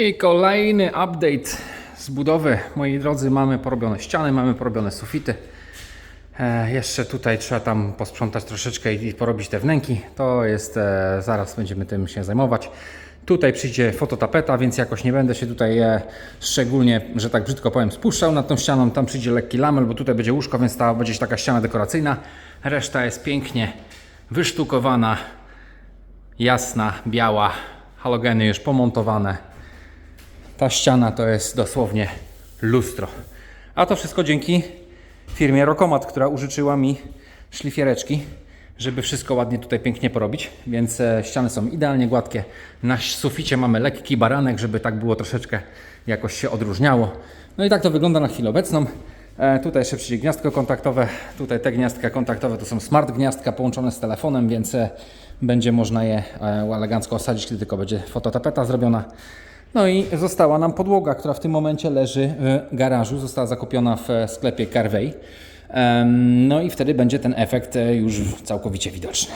I kolejny update z budowy. Moi drodzy, mamy porobione ściany, mamy porobione sufity. E, jeszcze tutaj trzeba tam posprzątać troszeczkę i, i porobić te wnęki. To jest, e, zaraz będziemy tym się zajmować. Tutaj przyjdzie fototapeta, więc jakoś nie będę się tutaj e, szczególnie, że tak brzydko powiem, spuszczał nad tą ścianą. Tam przyjdzie lekki lamel, bo tutaj będzie łóżko, więc ta będzie taka ściana dekoracyjna. Reszta jest pięknie wysztukowana, jasna, biała, halogeny już pomontowane. Ta ściana to jest dosłownie lustro. A to wszystko dzięki firmie Rokomat, która użyczyła mi szlifiereczki, żeby wszystko ładnie tutaj pięknie porobić. Więc e, ściany są idealnie gładkie. Na suficie mamy lekki baranek, żeby tak było troszeczkę jakoś się odróżniało. No i tak to wygląda na chwilę obecną. E, tutaj jeszcze przyjdzie gniazdko kontaktowe. Tutaj te gniazdka kontaktowe to są smart gniazdka połączone z telefonem, więc e, będzie można je elegancko osadzić, kiedy tylko będzie fototapeta zrobiona. No i została nam podłoga, która w tym momencie leży w garażu. Została zakupiona w sklepie Carvey. No i wtedy będzie ten efekt e, już całkowicie widoczny.